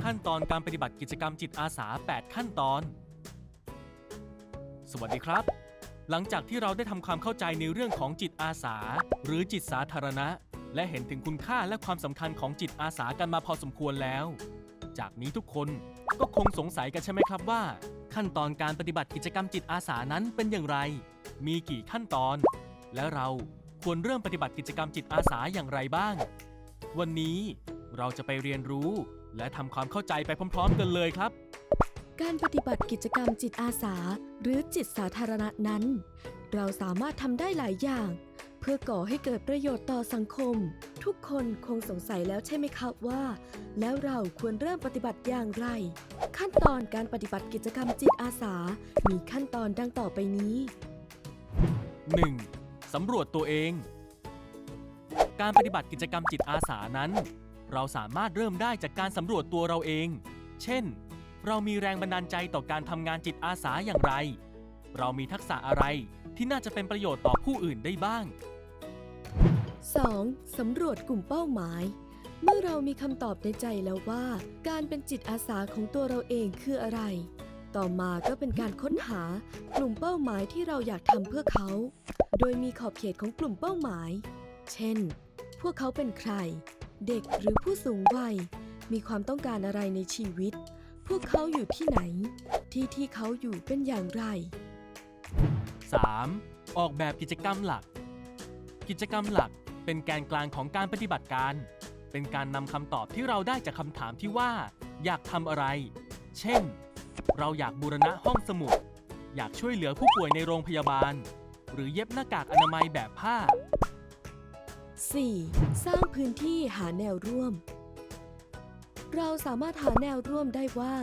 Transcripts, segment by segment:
ขั้นตอนการปฏิบัติกิจกรรมจิตอาสา 8 ขั้นตอน สวัสดีครับ หลังจากที่เราได้ทำความเข้าใจในเรื่องของจิตอาสา หรือจิตสาธารณะ และเห็นถึงคุณค่าและความสำคัญของจิตอาสากันมาพอสมควรแล้ว จากนี้ทุกคนก็คงสงสัยกันใช่ไหมครับว่า ขั้นตอนการปฏิบัติกิจกรรมจิตอาสานั้นเป็นอย่างไร มีกี่ขั้นตอน และเราควรเริ่มปฏิบัติกิจกรรมจิตอาสาอย่างไรบ้าง วันนี้เราจะไปเรียนรู้ และทำความเข้าใจไปพร้อม ๆ กันเลยครับ การปฏิบัติกิจกรรมจิตอาสา หรือจิตสาธารณะนั้น เราสามารถทำได้หลายอย่าง เพื่อก่อให้เกิดประโยชน์ต่อสังคม ทุกคนคงสงสัยแล้วใช่ไหมครับว่า แล้วเราควรเริ่มปฏิบัติอย่างไร ขั้นตอนการปฏิบัติกิจกรรมจิตอาสา มีขั้นตอนดังต่อไปนี้ 1. สำรวจตัวเอง การปฏิบัติกิจกรรมจิตอาสานั้น เราสามารถเริ่มได้จากการสำรวจตัวเราเอง เช่น เรามีแรงบันดาลใจต่อการทำงานจิตอาสาอย่างไร เรามีทักษะอะไรที่น่าจะเป็นประโยชน์ต่อผู้อื่นได้บ้าง 2. สำรวจกลุ่มเป้าหมาย เมื่อเรามีคำตอบในใจแล้วว่า การเป็นจิตอาสาของตัวเราเองคืออะไร ต่อมาก็เป็นการค้นหากลุ่มเป้าหมายที่เราอยากทำเพื่อเขา โดยมีขอบเขตของกลุ่มเป้าหมาย เช่น พวกเขาเป็นใคร เด็กหรือผู้สูงวัย มีความต้องการอะไรในชีวิต พวกเขาอยู่ที่ไหน ที่ที่เขาอยู่เป็นอย่างไร 3. ออกแบบกิจกรรมหลัก กิจกรรมหลักเป็นแกนกลางของการปฏิบัติการ เป็นการนำคำตอบที่เราได้จากคำถามที่ว่า อยากทำอะไร เช่น เราอยากบูรณะห้องสมุด อยากช่วยเหลือผู้ป่วยในโรงพยาบาล หรือเย็บหน้ากากอนามัยแบบผ้า 4. สร้างพื้นที่หาแนวร่วม เราสามารถหาแนวร่วมได้ว่า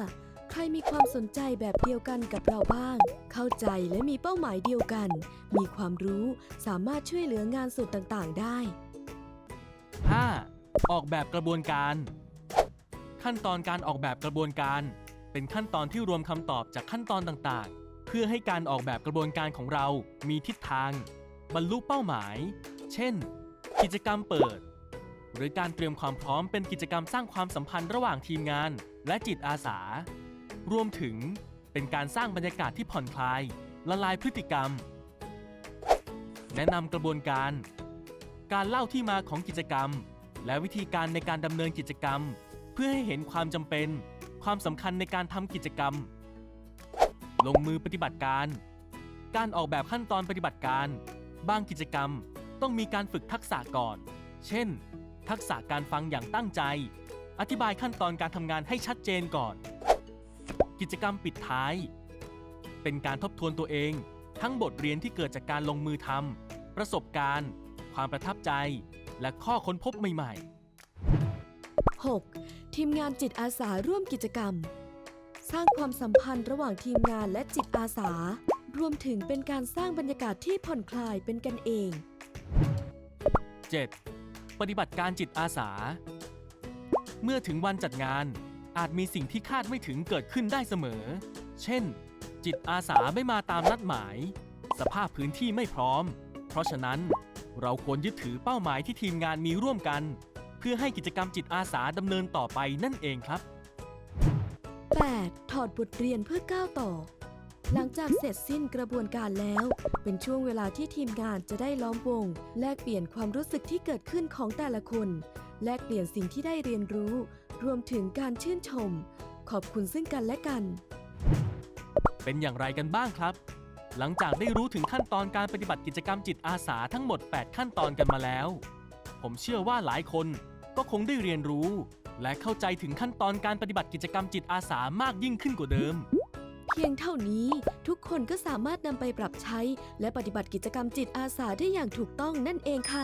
ใครมีความสนใจแบบเดียวกันกับเราบ้าง เข้าใจและมีเป้าหมายเดียวกัน มีความรู้สามารถช่วยเหลืองานส่วนต่างๆ ได้ 5. ออกแบบกระบวนการ ขั้นตอนการออกแบบกระบวนการ เป็นขั้นตอนที่รวมคำตอบจากขั้นตอนต่างๆ เพื่อให้การออกแบบกระบวนการของเรามีทิศทาง บรรลุเป้าหมาย เช่น กิจกรรมเปิด หรือการเตรียมความพร้อมเป็นกิจกรรมสร้างความสัมพันธ์ระหว่างทีมงานและจิตอาสา รวมถึงเป็นการสร้างบรรยากาศที่ผ่อนคลาย ละลายพฤติกรรม แนะนำกระบวนการ การเล่าที่มาของกิจกรรม และวิธีการในการดำเนินกิจกรรม เพื่อให้เห็นความจำเป็น ความสำคัญในการทำกิจกรรม ลงมือปฏิบัติการ การออกแบบขั้นตอนปฏิบัติการ บางกิจกรรม ต้องมีการฝึกทักษะก่อน เช่น ทักษะการฟังอย่างตั้งใจ อธิบายขั้นตอนการทำงานให้ชัดเจนก่อน กิจกรรมปิดท้าย เป็นการทบทวนตัวเอง ทั้งบทเรียนที่เกิดจากการลงมือทำประสบการณ์ ความประทับใจ และข้อค้นพบใหม่ 6. ทีมงานจิตอาสาร่วมกิจกรรม สร้างความสัมพันธ์ระหว่างทีมงานและจิตอาสารวมถึงเป็นการสร้างบรรยากาศที่ผ่อนคลายเป็นกันเอง 7. ปฏิบัติการจิตอาสา เมื่อถึงวันจัดงาน อาจมีสิ่งที่คาดไม่ถึงเกิดขึ้นได้เสมอ เช่น จิตอาสาไม่มาตามนัดหมาย สภาพพื้นที่ไม่พร้อม เพราะฉะนั้นเราควรยึดถือเป้าหมายที่ทีมงานมีร่วมกัน เพื่อให้กิจกรรมจิตอาสาดำเนินต่อไปนั่นเองครับ 8. ถอดบทเรียนเพื่อก้าวต่อ หลังจากเสร็จสิ้นกระบวนการแล้ว เป็นช่วงเวลาที่ทีมงานจะได้ล้อมวง แลกเปลี่ยนความรู้สึกที่เกิดขึ้นของแต่ละคน แลกเปลี่ยนสิ่งที่ได้เรียนรู้ รวมถึงการชื่นชม ขอบคุณซึ่งกันและกัน เป็นอย่างไรกันบ้างครับ หลังจากได้รู้ถึงขั้นตอนการปฏิบัติกิจกรรมจิตอาสาทั้งหมด 8 ขั้นตอนกันมาแล้ว ผมเชื่อว่าหลายคนก็คงได้เรียนรู้ และเข้าใจถึงขั้นตอนการปฏิบัติกิจกรรมจิตอาสามากยิ่งขึ้นกว่าเดิม พียงเท่านี้ทุกคนก็สามารถนำไปปรับใช้ และปฏิบัติกิจกรรมจิตอาสาได้อย่างถูกต้องนั่นเองค่ะ